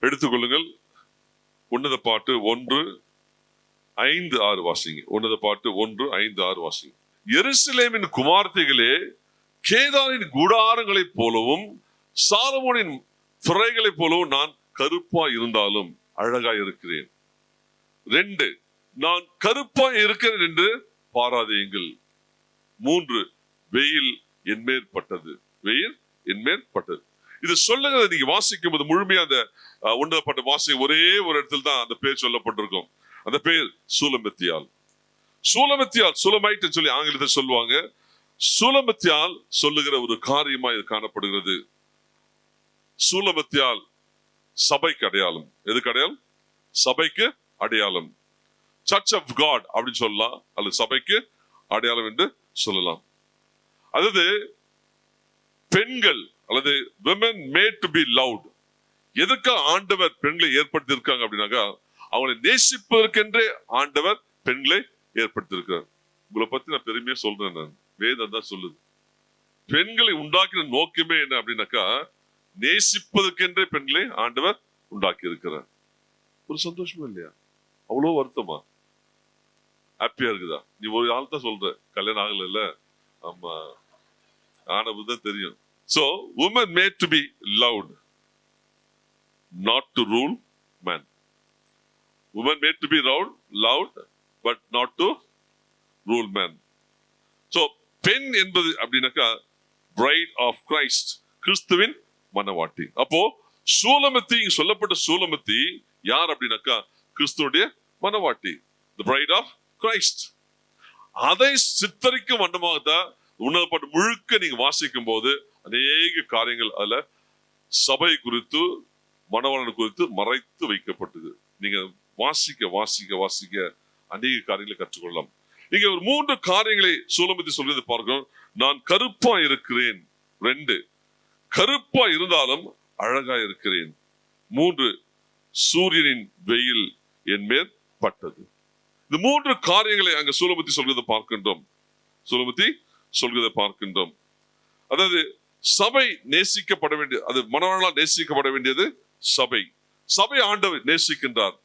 எடுத்துக்கொள்ளுங்கள். உன்னத பாட்டு ஒன்று ஐந்து ஆறு வாசிங்க. உன்னத பாட்டு ஒன்று ஐந்து ஆறு வாசிங்க. எருசலேமின் குமார்த்திகளே கேதாரின் கூடாரங்களைப் போலவும் சாலமோனின் துறைகளைப் போலவும் நான் கருப்பா இருந்தாலும் அழகா இருக்கிறேன். ரெண்டு நான் கருப்பா இருக்கிறேன் என்று பாராதையுங்கள். மூன்று வெயில் என்மேற்பட்டது பட்டது வெயில் என்மேல் பட்டது இது சொல்லுங்க நீங்க வாசிக்கும் போது முழுமையா அந்த அஹ், வாசி ஒரே ஒரு இடத்துல தான் அந்த பேர் சொல்லப்பட்டிருக்கும். அந்த பேர் சூலமெத்தியால். சூலமெத்தியால் சுலமைட்டு சொல்லி ஆங்கிலத்தை சொல்லுவாங்க. சூலமத்தியால் சொல்லுகிற ஒரு காரியமா இது காணப்படுகிறது. சூலமத்தியால் சபைக்கு அடையாளம். எதுக்கு அடையாளம்? சபைக்கு அடையாளம். சர்ச் ஆஃப் காட் அப்படின்னு சொல்லலாம். அல்லது சபைக்கு அடையாளம் என்று சொல்லலாம். அதாவது பெண்கள் அல்லது women made to be loved எதுக்கு ஆண்டவர் பெண்களை ஏற்படுத்தி இருக்காங்க அப்படின்னாக்கா அவங்களை நேசிப்பதற்கென்றே ஆண்டவர் பெண்களை ஏற்படுத்தியிருக்கிறார். உங்களை பத்தி நான் பெருமையா சொல்றேன் நான். வேதம் தான் சொல்லுது. பெண்களை உண்டாக்கின நோக்கமே என்ன அப்படின்னாக்கா நேசிப்பதற்கென்றே பெண்களை ஆண்டவர் உண்டாக்கி இருக்கிறார் ஒரு சந்தோஷமா இல்லையா? அவ்வளவு வருத்தமா? ஹாப்பியா இருக்குதா? நீ ஒரு ஆள் தான் சொல்ற. கல்யாணம் ஆகல இல்ல ஆமா. ஆனது தான் தெரியும். So woman made to be loved not to rule man woman made to be loved loved but not to rule man so பெண் என்பது அப்படின்னாக்கா பிரைட் ஆஃப் கிரைஸ்ட் கிறிஸ்துவின் மனவாட்டி. அப்போ சூலமத்தி சொல்லப்பட்ட சூலமத்தி யார் அப்படின்னாக்கா கிறிஸ்துவனுடைய மனவாட்டி த பிரைட் ஆஃப் கிரைஸ்ட் அதை சித்தரிக்கும் வண்ணமாக தான் உணரப்பட்ட முழுக்க நீங்க வாசிக்கும் போது அநேக காரியங்கள் அதுல சபை குறித்து மனவளன் குறித்து மறைத்து வைக்கப்பட்டது. நீங்க வாசிக்க வாசிக்க வாசிக்க அநேக காரியங்களை கற்றுக்கொள்ளலாம். இங்க ஒரு மூன்று காரியங்களை சூலமதி சொல்றது பார்க்கிறோம் நான் கருப்பா இருக்கிறேன். ரெண்டு கருப்பா இருந்தாலும் அழகா இருக்கிறேன். மூன்று சூரியனின் வெயில் என் மேல் பட்டது. இந்த மூன்று காரியங்களை அங்க சூலமதி சொல்கிறத பார்க்கின்றோம். சூலமதி சொல்கிறத பார்க்கின்றோம். அதாவது சபை நேசிக்கப்பட வேண்டியது அது மனவர்களால் நேசிக்கப்பட வேண்டியது சபை. சபை ஆண்டவர் நேசிக்கின்றார்.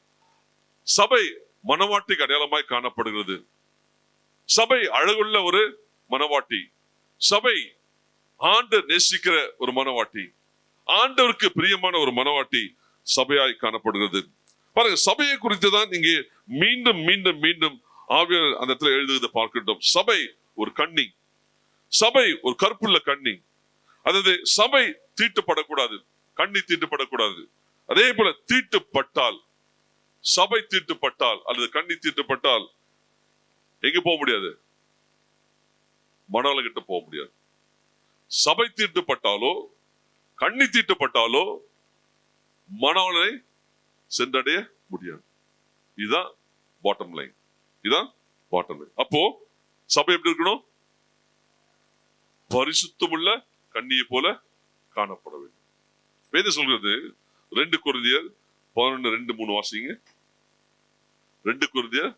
சபை மனவாட்டிக்கு அடையாளமாய் காணப்படுகிறது. சபை அழகுள்ள ஒரு மனவாட்டி. சபை ஆண்டு நேசிக்கிற ஒரு மனவாட்டி. ஆண்டவருக்கு பிரியமான ஒரு மனவாட்டி சபையாய் காணப்படுகிறது. பாருங்க சபையை குறித்து தான் இங்கே மீண்டும் மீண்டும் மீண்டும் ஆவியர் அந்த இடத்துல எழுதுவதை பார்க்கின்றோம். சபை ஒரு கண்ணி. சபை ஒரு கற்புள்ள கண்ணி. அதாவது சபை தீட்டுப்படக்கூடாது கண்ணி தீட்டுப்படக்கூடாது. அதே போல தீட்டுப்பட்டால் சபை தீட்டுப்பட்டால் அல்லது கண்ணி தீட்டுப்பட்டால் எங்க போக முடியாது? மணவள கிட்ட போக முடியாது. சபை தீட்டுப்பட்டாலோ கண்ணி தீட்டுப்பட்டாலோ மணவளை சென்றடைய முடியாது. இதுதான் பாட்டம் லைன் இதுதான் பாட்டம் லைன் அப்போ சபை எப்படி இருக்கணும்? பரிசுத்தமுள்ள கண்ணியை போல காணப்பட வேண்டும். வேதம் சொல்றது ரெண்டு குருதியர் பதினொன்னு ரெண்டு மூணு வாசிங்க. ரெண்டு குருதியர்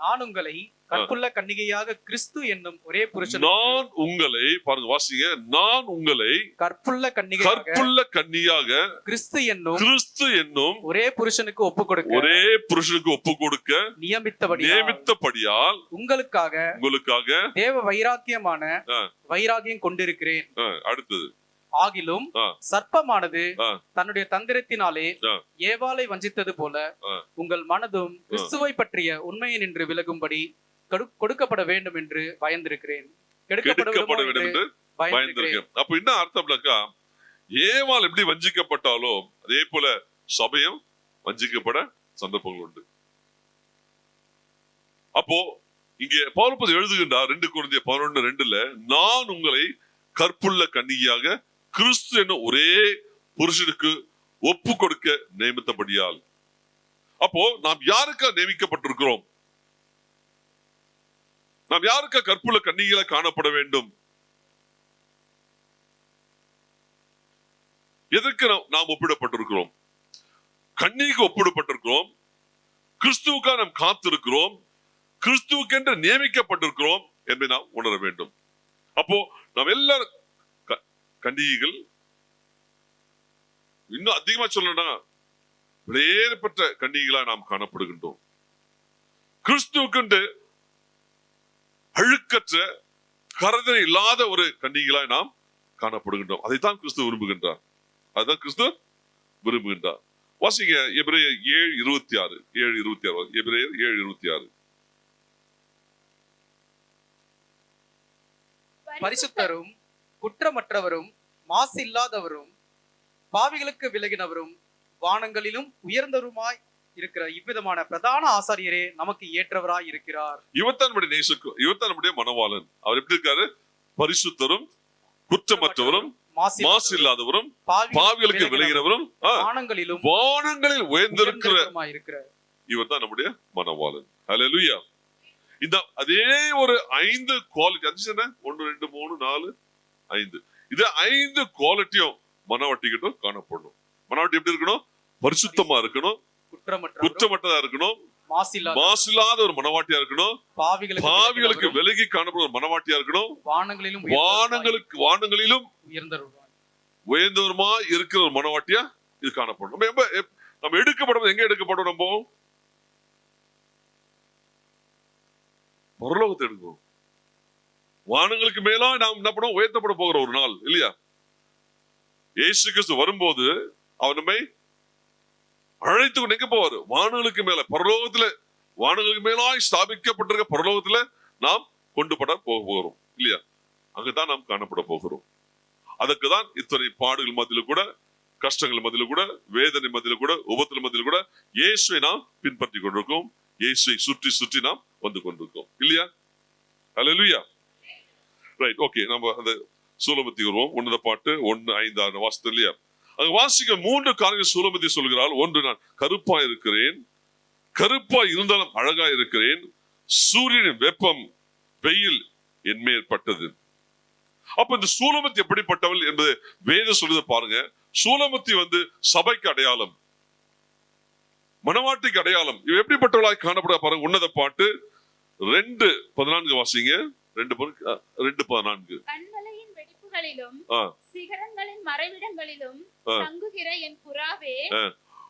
நான் உங்களை கற்புள்ள கன்னிகையாக கிறிஸ்து என்னும் ஒரே புருஷன் நான் உங்களை பாருங்க வாசிங்க நான் உங்களை கற்புள்ள கன்னிகையாக கற்புள்ள கன்னியாக கிறிஸ்து என்னும் கிறிஸ்து என்னும் ஒரே புருஷனுக்கு ஒப்பு கொடுக்க ஒரே புருஷனுக்கு ஒப்பு கொடுக்க நியமித்தபடி நியமித்தபடியால் உங்களுக்காக உங்களுக்காக தேவ வைராக்கியமான. வைராகியம் கொண்டிருக்கிறேன் அடுத்தது ஆகிலும். சர்ப்பமானது. தன்னுடைய தந்திரத்தினாலே ஆ. ஏவாளை வஞ்சித்தது போல. உங்கள் மனதும் கிறிஸ்துவை பற்றிய உண்மையை நின்று விலகும்படி கொடுக்கப்பட வேண்டும் என்று பயந்திருக்கிறேன். கெடுக்கப்பட வேண்டும் என்று பயந்திருக்கிறேன். அப்ப என்ன அர்த்தம்னாக்கா ஏவாள் எப்படி வஞ்சிக்கப்பட்டாலோ அதே போல சபையும் வஞ்சிக்கப்பட சந்தர்ப்பங்கள் உண்டு. அப்போ இங்கே பௌரப்பது எழுதுகின்றார் ரெண்டு குழந்தைய பதினொன்று ரெண்டுல நான் உங்களை கற்புள்ள கன்னிகையாக கிறிஸ்து என்னும் ஒரே புருஷனுக்கு ஒப்பு கொடுக்க நியமித்தபடியால். அப்போ நாம் யாருக்கா நியமிக்கப்பட்டிருக்கிறோம்? நாம் யாருக்கு கற்புள்ள கண்ணிகளை காணப்பட வேண்டும்? எதற்கு நாம் ஒப்பிடப்பட்டிருக்கிறோம்? கண்ணிக்கு ஒப்பிடப்பட்டிருக்கிறோம். கிறிஸ்துவுக்காக நாம் காத்திருக்கிறோம். கிறிஸ்துவுக்கென்று நியமிக்கப்பட்டிருக்கிறோம் என்பதை நாம் உணர வேண்டும். அப்போ நாம் எல்லா க- இன்னும் அதிகமா சொல்லணும்னா வெளியேறப்பட்ட கன்னிகளா நாம் காணப்படுகின்றோம். கிறிஸ்துவுக்கு அழுக்கற்ற கரதனை இல்லாத ஒரு கன்னிகளாய் நாம் காணப்படுகின்றோம். அதைத்தான் கிறிஸ்து விரும்புகின்றார். அதுதான் கிறிஸ்து விரும்புகின்றார். வாசிங்க எபிரேயர் ஏழு இருபத்தி ஆறு. ஏழு இருபத்தி ஆறு. எபிரேயர் ஏழு இருபத்தி ஆறு. பரிசுத்தரும் குற்றமற்றவரும் மாசு இல்லாதவரும் பாவிகளுக்கு விலகினவரும் வானங்களிலும் உயர்ந்தவருமாய் இருக்கிற இவ்விதமான பிரதான ஆசாரியரே நமக்கு ஏற்றவராய் இருக்கிறார். இவர்தான் நம்முடைய நேசுக்கு இவர்தான் நம்முடைய மனவாளன். அவர் எப்படி இருக்காரு? பரிசுத்தரும் குற்றமற்றவரும் மாசு இல்லாதவரும் பாவிகளுக்கு ஆ, வானங்களிலும் வானங்களில் உயர்ந்திருக்கிற இவர் தான் நம்முடைய மனவாளன். ஹalleluya இந்த அதே ஒரு ஐந்து குவாலிட்டி அஞ்சு என்ன ஒன்று ரெண்டு மூணு நாலு ஐந்து. இது ஐந்து குவாலிட்டியும் மனவாட்டி கிட்ட காணப்படணும். மனவாட்டி எப்படி இருக்கணும்? பரிசுத்தமா இருக்கணும். குற்றமற்றவரும் குற்றமற்றதா இருக்கணும். மாசில்லாத ஒரு மனவாட்டியா இருக்கணும். பாவிகளுக்கு விலகி காணப்படும் ஒரு மனவாட்டியா இருக்கணும். வானங்களிலும் வானங்களுக்கு வானங்களிலும் உயர்ந்தவருமா இருக்கிற ஒரு மனவாட்டியா இது காணப்படும். நம்ம நம்ம எடுக்கப்படும் எங்க எடுக்கப்படும் நம்ம? பரலோகத்தை எடுக்கணும் வானங்களுக்கு மேலா நாம் என்ன பண்ணுவோம்? உயர்த்தப்பட போகிற ஒரு நாள் இல்லையா? இயேசு கிறிஸ்து வரும்போது அவர் நம்மை அழைத்து கொண்டு எங்க போவார் வானங்களுக்கு மேல பரலோகத்துல வானங்களுக்கு மேலாய் ஸ்தாபிக்கப்பட்டிருக்க பரலோகத்துல நாம் கொண்டு பட போக போகிறோம். இல்லையா? அங்கதான் நாம் காணப்பட போகிறோம். அதுக்கு தான் இத்தனை பாடுகள் மத்தியில் கூட கஷ்டங்கள் மத்தியில் கூட வேதனை மத்தியில் கூட உபத்தில் மத்தியில் கூட இயேசுவை நாம் பின்பற்றி கொண்டிருக்கோம். இயேசுவை சுற்றி சுற்றி நாம் வந்து கொண்டிருக்கோம். இல்லையா? அல்லேலூயா ரைட் ஓகே நம்ம அந்த சூலமத்தி வருவோம். உன்னத பாட்டு ஒன்னு ஐந்து ஆறு வாசத்து இல்லையா? அங்கு வாசிக்க மூன்று காரியங்கள் சூலமத்தி சொல்கிறாள். ஒன்று நான் கருப்பா இருக்கிறேன். கருப்பா இருந்தாலும் அழகா இருக்கிறேன். சூரியனின் வெப்பம் வெயில் என் மேற்பட்டது அப்ப இந்த சூலமத்தி எப்படிப்பட்டவள் என்பது வேத சொல்லுத பாருங்க. சூலமத்தி வந்து சபைக்கு அடையாளம். மணவாட்டிக்கு அடையாளம். இவ எப்படிப்பட்டவளாய் காணப்பட பாருங்க. உன்னத பாட்டு. ரெண்டு பதினான்கு வாசிங்க. ரெண்டு ரெண்டு பதினான்கு. ஆ. சிகரங்களின் மறைவிடங்களிலும். தங்குகிற என் புறாவே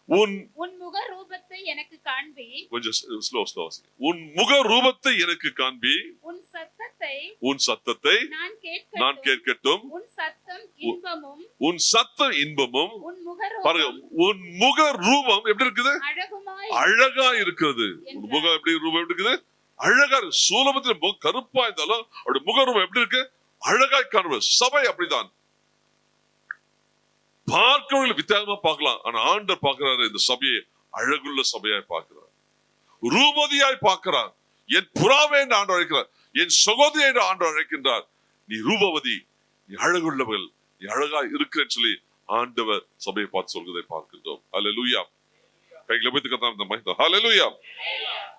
உன் உன் முக ரூபத்தை எனக்கு காண்பி. கொஞ்சம் ஸ்லோ ஸ்லோ வாசிங்க உன் முக ரூபத்தை எனக்கு காண்பி. உன் சத்தத்தை உன் சத்தத்தை நான் நான் கேட்க கேட்கட்டும். உன் சத்தம் இன்பமும் உன் சத்த இன்பமும். உன் முக பாருங்க ரூபம் உன் முக ரூபம் எப்படி இருக்குது? அழகா இருக்கிறது. உன் முகம் எப்படி ரூபம் எப்படி இருக்குது? அழகா இருக்கு. சூலபத்துல கருப்பா இருந்தாலும் அவருடைய முக ரூபம் எப்படி இருக்கு? அழகாய் காணுவது. சபை அப்படிதான். பார்க்கிறவர்கள் வித்தியாசமா பார்க்கலாம். ஆனா ஆண்டர் பார்க்கிறாரு இந்த சபையை அழகுள்ள சபையாய் பார்க்கிறார். ரூபதியாய் பார்க்கிறார். என் புறாவை என்று ஆண்டு அழைக்கிறார். என் சகோதரி என்று ஆண்டு அழைக்கின்றார். நீ ரூபவதி நீ அழகுள்ளவள் நீ அழகாய் இருக்கிறேன்னு சொல்லி ஆண்டவர் சபையை பார்த்து சொல்வதை பார்க்கின்றோம். அல்ல லூயா கைகளை வைத்து கத்தான் இந்த மகிழ்ந்தோம் ஹalleluya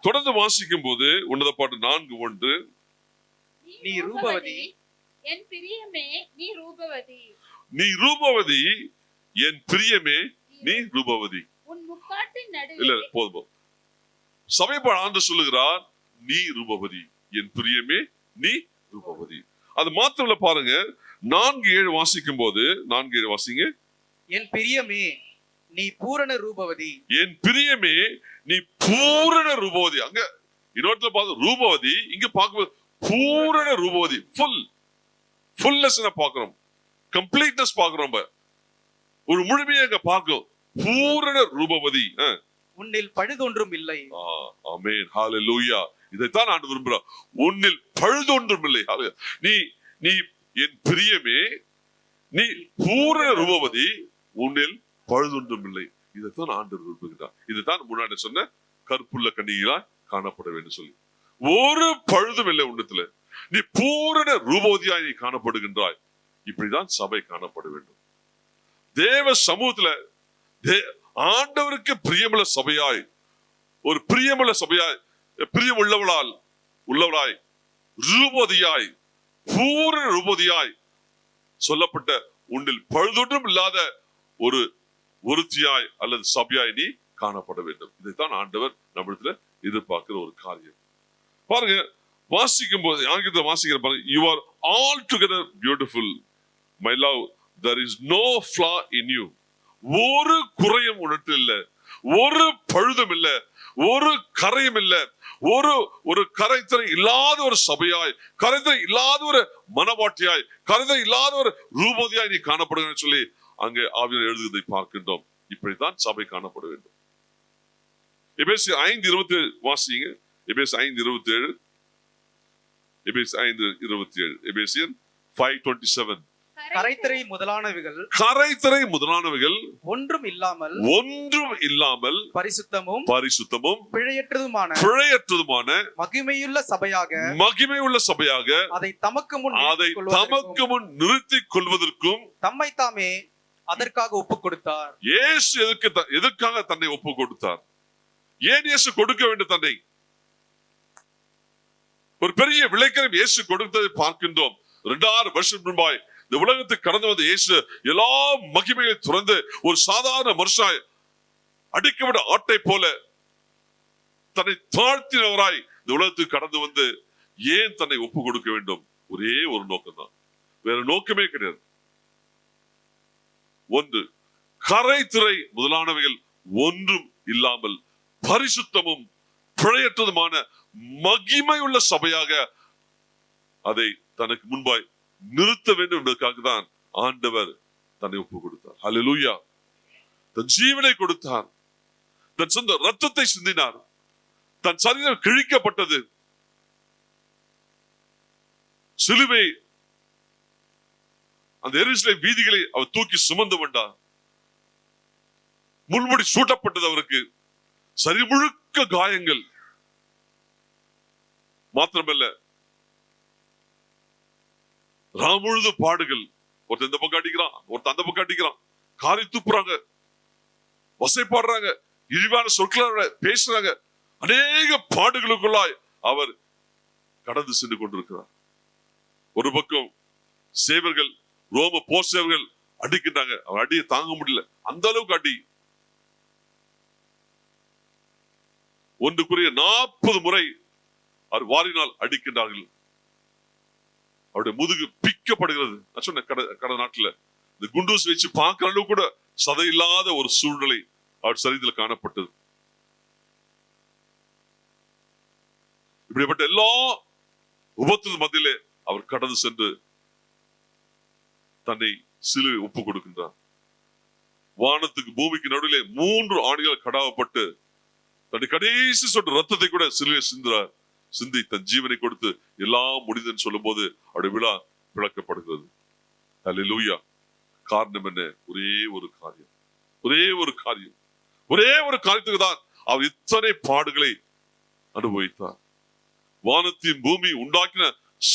தொடர்ந்து வாசிக்கும் போது உன்னத பாட்டு நான்கு ஒன்று. நீ ரூபவதி, என் பிரியமே நீ ரூபவதி. நீ ரூபவதி என் பிரியமே நீ ரூபவதி. உன் முக்காட்டின் இல்ல நடுவே போதும் போதும். சமயப்பாடு ஆண்டு சொல்லுகிறார் நீ ரூபவதி. என் பிரியமே நீ ரூபவதி. அது மாத்திரம்ல பாருங்க நான்கு ஏழு வாசிக்கும் போது நான்கு ஏழு வாசிங்க. என் பிரியமே நீ பூரண ரூபவதி. என் பிரியமே நீ பூரண ரூபவதி. அங்க இன்னொருத்துல பார்த்து ரூபவதி இங்க பார்க்கும்போது பூரண ரூபவதி ஃபுல் ஃபுல்னஸ் பார்க்கிறோம் கம்ப்ளீட்னஸ் பார்க்கிறோம். ஒரு முழுமையை அங்க பார்க்கிறோம் பூரண ரூபவதி. உன்னில் பழுதொன்றும் இல்லை. ஆ, ஆமென். ஹalleluya இதைத்தான் நான் விரும்புறேன் உன்னில் பழுதொன்றும் இல்லை. நீ நீ என் பிரியமே நீ பூரண ரூபவதி உன்னில் பழுதொன்றும் இல்லை. இதைத்தான் ஆண்டவர் விரும்புகிறார். இதுதான் முன்னாடி சொன்ன கற்புள்ள கண்ணிகளா காணப்பட வேண்டும் சொல்லி. ஒரு பழுதும் இல்லை உன்னத்துல நீ பூரண ரூபோதியாய் நீ காணப்படுகின்றாய். இப்படிதான் சபை காணப்பட வேண்டும். தேவ சமூகத்துல ஆண்டவருக்கு பிரியமுள்ள சபையாய் ஒரு பிரியமுள்ள சபையாய் பிரியம் உள்ளவளால் உள்ளவளாய் ரூபதியாய் பூரண ரூபதியாய் சொல்லப்பட்ட உன்னில் பழுதொன்றும் இல்லாத ஒரு ஒருத்தியாய் அல்லது சபையாய் நீ காணப்பட வேண்டும். இதைத்தான் ஆண்டவர் நம்மிடத்துல எதிர்பார்க்கிற ஒரு காரியம். பாருங்க வாசிக்கும் போது ஆங்கிலத்தை வாசிக்கிற பாருங்க you are all together beautiful my love there is no flaw in you ஒரு குறையும் உனக்கு இல்ல. ஒரு பழுதும் இல்லை. ஒரு கரையும் இல்ல. ஒரு ஒரு கரைத்திரை இல்லாத ஒரு சபையாய் கரைத்திரை இல்லாத ஒரு மனவாட்டியாய் கரைத்திரை இல்லாத ஒரு ரூபதியாய் நீ காணப்படுகிறன்னு சொல்லி அங்கே ஆவியர் எழுதுவதை பார்க்கின்றோம். இப்படித்தான் சபை காணப்பட வேண்டும். எபேசி ஐந்து இருபத்தி ஏழு வாசிங்க. எபேசி ஐந்து இருபத்தி ஏழு எபேசி ஐந்து இருபத்தி ஏழு. எபேசியன் ஃபைவ் டுவெண்ட்டி செவன் கரைத்திரை முதலானவைகள் கரைத்திரை முதலானவைகள் ஒன்றும் இல்லாமல் ஒன்றும் இல்லாமல் பரிசுத்தமும் பரிசுத்தமும் பிழையற்றதுமான பிழையற்றதுமான மகிமையுள்ள சபையாக மகிமை உள்ள சபையாக அதை தமக்கு முன் அதை தமக்கு முன் நிறுத்திக் கொள்வதற்கும் தம்மை தாமே அதற்காக ஒப்பு கொடுத்தார். இயேசு எதுக்கு எதற்காக தன்னை ஒப்பு கொடுத்தார்? ஏன் இயேசு கொடுக்க வேண்டும் தன்னை? ஒரு பெரிய விளைக்கரம் இயேசு கொடுத்ததை பார்க்கின்றோம். இரண்டாயிரம் வருஷம் முன்பாய் இந்த உலகத்துக்கு கடந்து வந்த இயேசு எல்லா மகிமையை துறந்து ஒரு சாதாரண மனுஷாய் அடிக்கப்பட்ட ஆட்டை போல தன்னை தாழ்த்தினவராய் இந்த உலகத்துக்கு கடந்து வந்து ஏன் தன்னை ஒப்பு கொடுக்க வேண்டும்? ஒரே ஒரு நோக்கம் தான் வேற நோக்கமே கிடையாது. ஒன்று கரைத்திரை முதலானவைகள் ஒன்றும் இல்லாமல் பரிசுத்தமும் பிழையற்றதுமான மகிமையுள்ள சபையாக அதை தனக்கு முன்பாய் நிறுத்த வேண்டும் என்பதற்காக தான் ஆண்டவர் தன்னை ஒப்பு கொடுத்தார். ஹalleluya தன் ஜீவனை கொடுத்தார். தன் சொந்த ரத்தத்தை சிந்தினார். தன் சரீரம் கிழிக்கப்பட்டது. சிலுவை அந்த எரிசிலை வீதிகளை அவர் தூக்கி சுமந்து வந்தார் முன்முடி சூட்டப்பட்டது அவருக்கு. சரி முழுக்க காயங்கள். மாத்திரமல்ல ராமுழுது பாடுகள். ஒருத்தன் இந்த பக்கம் அடிக்கிறான் ஒருத்தன் அந்த பக்கம் அடிக்கிறான். காரி துப்புறாங்க வசைப்பாடுறாங்க இழிவான சொற்கள பேசுறாங்க. அநேக பாடுகளுக்குள்ளாய் அவர் கடந்து சென்று கொண்டிருக்கிறார். ஒரு பக்கம் சேவர்கள் ரோம போர் சேவர்கள் அடிக்கின்றாங்க. அவர் அடியை தாங்க முடியல. அந்த அளவுக்கு அடி. ஒன்றுக்குரிய நாற்பது முறை அவர் வாரினால் அடிக்கின்றார்கள். அவருடைய முதுகு பிக்கப்படுகிறது. நான் சொன்னேன் கட கட இந்த குண்டூஸ் வச்சு பார்க்கிற அளவு கூட சதை இல்லாத ஒரு சூழ்நிலை அவர் சரிதில் காணப்பட்டது. இப்படிப்பட்ட எல்லா உபத்தின் மத்தியிலே அவர் கடந்து சென்று தன்னை சிலுவை ஒப்பு கொடுக்கின்றார் வானத்துக்கு பூமிக்கு நடுவிலே மூன்று ஆணிகள் கடாவப்பட்டு தன்னுடைய கடைசி சொட்டு ரத்தத்தை கூட சிலுவை சிந்துறார் சிந்தி தன் ஜீவனை கொடுத்து எல்லாம் முடிந்தன்னு சொல்லும் போது அவருடைய விழா விளக்கப்படுகிறது. அல்லேலூயா காரணம் என்ன? ஒரே ஒரு காரியம். ஒரே ஒரு காரியம். ஒரே ஒரு காரியத்துக்கு தான் அவர் இத்தனை பாடுகளை அனுபவித்தார். வானத்தின் பூமி உண்டாக்கின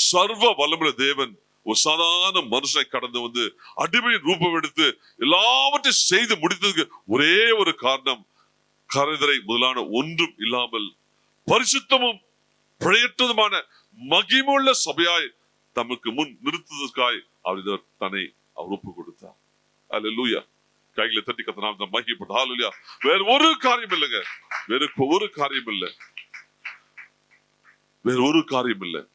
சர்வ வல்லமுள்ள தேவன் ஒரு சாதாரண மனுஷனை கடந்து வந்து அடிமை ரூபம் எடுத்து எல்லாவற்றையும் செய்து முடித்ததுக்கு ஒரே ஒரு காரணம். கரைதரை முதலான ஒன்றும் இல்லாமல் பரிசுத்தமும் பிழையற்றதுமான மகிமுள்ள சபையாய் தமக்கு முன் நிறுத்துவதற்காய் அவர் இதர் தன்னை அவர் ஒப்பு கொடுத்தார். அல்லேலூயா கையில தட்டி கத்தனாம் மகிப்பட்ட ஹalleluya வேற ஒரு காரியம் இல்லைங்க. வேற ஒரு காரியம் இல்லை. வேற ஒரு காரியம் இல்லை.